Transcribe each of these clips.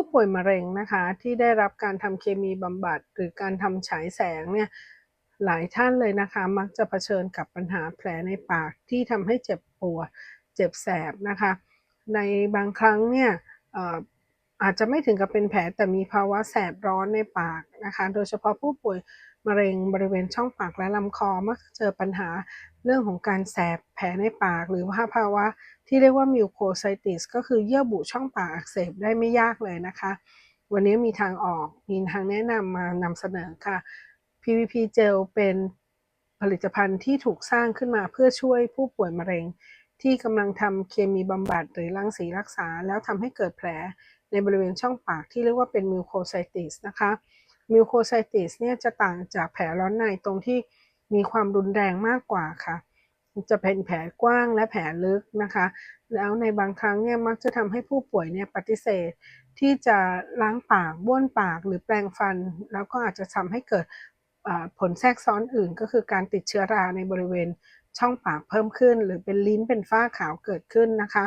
ผู้ป่วยมะเร็งนะคะที่ได้รับการทำเคมีบำบัด หรือการทำฉายแสงเนี่ยหลายท่านเลยนะคะ มักจะเผชิญกับปัญหาแผลในปากที่ทำให้เจ็บปวดเจ็บแสบนะคะ ในบางครั้งเนี่ยอาจจะไม่ถึงกับเป็นแผลแต่มีภาวะแสบร้อนในปากนะคะ โดยเฉพาะผู้ป่วย มะเร็งบริเวณช่องปากและลำคอมักเจอปัญหาเรื่องของการแสบแผลในปาก หรือว่าภาวะที่เรียกว่ามิวโคไซติสก็คือเยื่อบุช่องปากอักเสบได้ไม่ยากเลยนะคะ วันนี้มีทางออกมีทางแนะนำมานำเสนอค่ะ PVP Gel เป็นผลิตภัณฑ์ที่ถูกสร้างขึ้นมาเพื่อช่วยผู้ป่วยมะเร็ง ที่กำลังทำเคมีบำบัดหรือรังสีรักษา แล้วทำให้เกิดแผลในบริเวณช่องปากที่เรียกว่าเป็นมิวโคไซติสนะคะ มิวโคไซติสเนี่ยจะต่างจากแผลร้อนในตรงที่มีความรุนแรงมากกว่าค่ะ จะเป็นแผลกว้างและแผลลึกนะคะ แล้วในบางครั้งเนี่ยมักจะทำให้ผู้ป่วยเนี่ยปฏิเสธ ที่จะล้างปากบ้วนปากหรือแปรงฟัน แล้วก็อาจจะทำให้เกิดผลแทรกซ้อนอื่น ก็คือการติดเชื้อราในบริเวณช่องปากเพิ่มขึ้น หรือเป็นลิ้นเป็นฝ้าขาวเกิดขึ้นนะคะ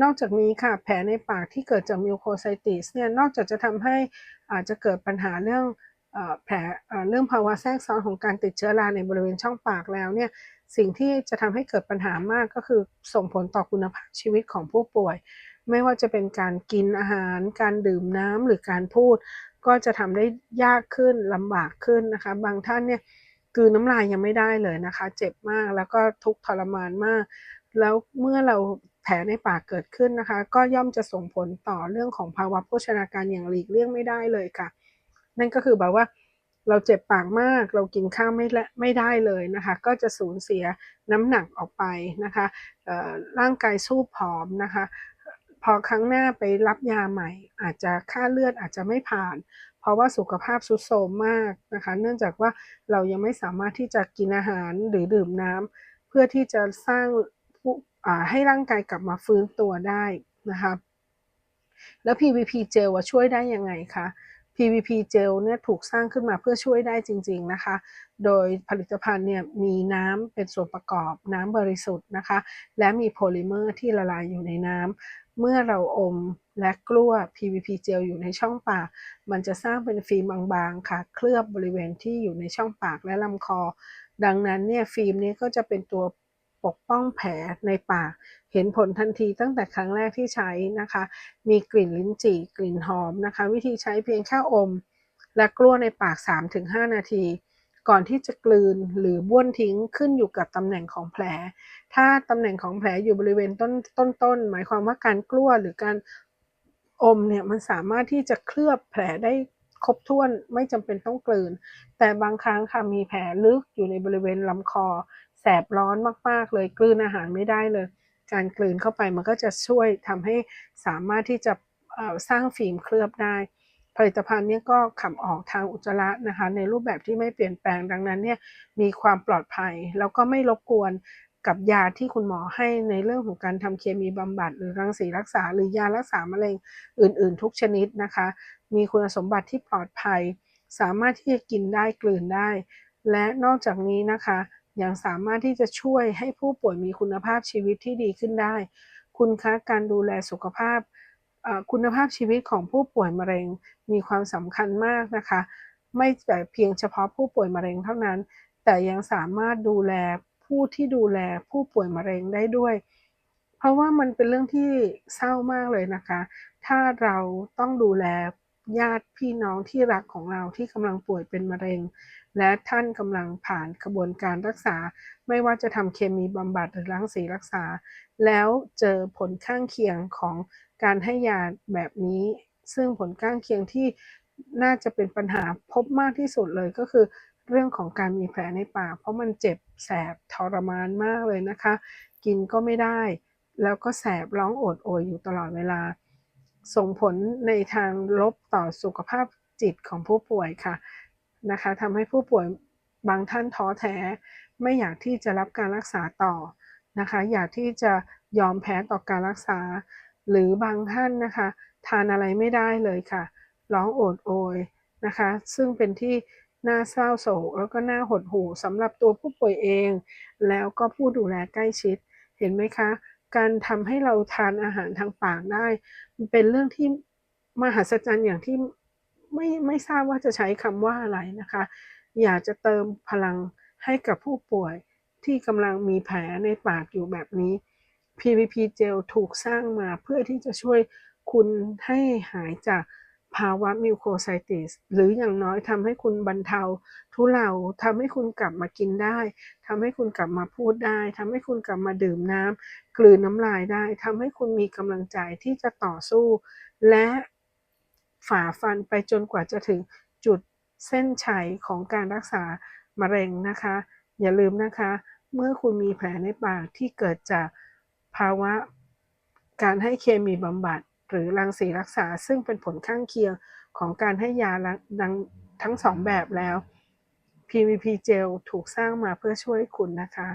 นอกจากนี้ค่ะแผลในปากที่เกิดจากมิวโคไซติสเนี่ยนอกจากจะทำให้อาจจะเกิดปัญหาเรื่องแผลเรื่องภาวะแทรกซ้อนของการติดเชื้อราในบริเวณช่องปากแล้วเนี่ยสิ่งที่จะทำให้เกิดปัญหามากก็คือส่งผลต่อคุณภาพชีวิตของผู้ป่วย ไม่ว่าจะเป็นการกินอาหาร การดื่มน้ำหรือการพูด ก็จะทำได้ยากขึ้นลำบากขึ้นนะคะ บางท่านเนี่ยคือน้ำลายยังไม่ได้เลยนะคะ เจ็บมากแล้วก็ทุกทรมานมาก แล้วเมื่อเรา แผลในปากเกิดขึ้นนะคะ ก็ย่อมจะส่งผลต่อเรื่องของภาวะโภชนาการอย่างหลีกเลี่ยงไม่ได้เลยค่ะ นั่นก็คือแบบว่าเราเจ็บปากมาก เรากินข้าวไม่ไม่ได้เลยนะคะ ก็จะสูญเสียน้ำหนักออกไปนะคะร่างกายสู้ผอมนะคะ พอครั้งหน้าไปรับยาใหม่ อาจจะค่าเลือดอาจจะไม่ผ่าน เพราะว่าสุขภาพสุดโทรมมากนะคะ เนื่องจากว่าเรายังไม่สามารถที่จะกินอาหารหรือดื่มน้ำเพื่อที่จะสร้าง ให้ร่างกายกลับมาฟื้นตัวได้นะคะแล้ว PVP เจลช่วยได้ยังไงคะ PVP เจลเนี่ยถูกสร้างขึ้นมาเพื่อช่วยได้จริง ๆนะคะ โดยผลิตภัณฑ์เนี่ยมีน้ำเป็นส่วนประกอบน้ำบริสุทธิ์นะคะ และมีโพลิเมอร์ที่ละลายอยู่ในน้ำเมื่อเราอมและกลั้ว PVP เจลอยู่ในช่องปาก มันจะสร้างเป็นฟิล์มบางๆค่ะ เคลือบบริเวณที่อยู่ในช่องปากและลำคอ ดังนั้นเนี่ยฟิล์มนี้ก็จะเป็นตัว ปกป้องแผลในปาก เห็นผลทันทีตั้งแต่ครั้งแรกที่ใช้นะคะ มีกลิ่นลิ้นจี่กลิ่นหอมนะคะ วิธีใช้เพียงแค่อม และกลั้วในปาก 3-5 นาที ก่อนที่จะกลืนหรือบ้วนทิ้งขึ้นอยู่กับตำแหน่งของแผล ถ้าตำแหน่งของแผลอยู่บริเวณต้นต้นๆหมายความว่าการกลั้วหรือการอมเนี่ยมันสามารถที่จะเคลือบแผลได้ ครบถ้วนไม่จำเป็นต้องกลืน แต่บางครั้งค่ะมีแผลลึกอยู่ในบริเวณลำคอ แสบร้อนมากๆเลยกลืนอาหารไม่ได้เลย การกลืนเข้าไปมันก็จะช่วยทำให้สามารถที่จะสร้างฟิล์มเคลือบได้ ผลิตภัณฑ์นี้ก็ขับออกทางอุจจาระนะคะ ในรูปแบบที่ไม่เปลี่ยนแปลงดังนั้นเนี่ยมีความปลอดภัย แล้วก็ไม่รบกวน กับยาที่คุณหมอให้ในเรื่องของการทำเคมีบำบัด หรือรังสีรักษา หรือยารักษามะเร็งอื่น ๆ ทุกชนิดนะคะ มีคุณสมบัติที่ปลอดภัย สามารถที่จะกินได้กลืนได้ และนอกจากนี้นะคะยังสามารถที่จะช่วยให้ผู้ป่วยมีคุณภาพชีวิตที่ดีขึ้นได้ คุณคะการดูแลสุขภาพคุณภาพชีวิตของผู้ป่วยมะเร็งมีความสำคัญมากนะคะ ไม่แต่เพียงเฉพาะผู้ป่วยมะเร็งเท่านั้น แต่ยังสามารถดูแล ผู้ที่ดูแลผู้ป่วยมะเร็งได้ด้วย เพราะว่ามันเป็นเรื่องที่เศร้ามากเลยนะคะ ถ้าเราต้องดูแลญาติพี่น้องที่รักของเราที่กำลังป่วยเป็นมะเร็ง และท่านกำลังผ่านกระบวนการรักษา ไม่ว่าจะทำเคมีบำบัดหรือรังสีรักษา แล้วเจอผลข้างเคียงของการให้ยาแบบนี้ ซึ่งผลข้างเคียงที่น่าจะเป็นปัญหาพบมากที่สุดเลยก็คือ เรื่องของการมีแผลในปาก เพราะมันเจ็บแสบทรมานมากเลยนะคะ กินก็ไม่ได้ แล้วก็แสบร้องโอดโอยอยู่ตลอดเวลา ส่งผลในทางลบต่อสุขภาพจิตของผู้ป่วยค่ะนะคะทำให้ผู้ป่วยบางท่านท้อแท้ ไม่อยากที่จะรับการรักษาต่อนะคะ อยากที่จะยอมแพ้ต่อการรักษา หรือบางท่านนะคะ ทานอะไรไม่ได้เลยค่ะ ร้องโอดโอยนะคะ ซึ่งเป็นที่ น่าเศร้าโศกแล้วก็น่าหดหู่สำหรับตัวผู้ป่วยเอง แล้วก็ผู้ดูแลใกล้ชิด เห็นไหมคะ การทำให้เราทานอาหารทางปากได้ เป็นเรื่องที่มหัศจรรย์อย่างที่ไม่ไม่ทราบว่าจะใช้คำว่าอะไรนะคะ อยากจะเติมพลังให้กับผู้ป่วยที่กำลังมีแผลในปากอยู่แบบนี้ PVP เจลถูกสร้างมาเพื่อที่จะช่วยคุณให้หายจาก ภาวะมิวโคไซติส หรืออย่างน้อยทำให้คุณบรรเทา ทุเลาทำให้คุณกลับมากินได้ทำให้คุณกลับมาพูดได้ทำให้คุณกลับมาดื่มน้ำกลืนน้ำลายได้ทำให้คุณมีกำลังใจที่จะต่อสู้ และฝ่าฟันไปจนกว่าจะถึงจุดเส้นชัยของการรักษามะเร็งนะคะ อย่าลืมนะคะ เมื่อคุณมีแผลในปากที่เกิดจากภาวะการให้เคมีบำบัด หรือรังสีรักษา ซึ่งเป็นผลข้างเคียงของการให้ยาดังทั้งสองแบบแล้ว PVP เจลถูกสร้างมาเพื่อช่วยคุณนะคะ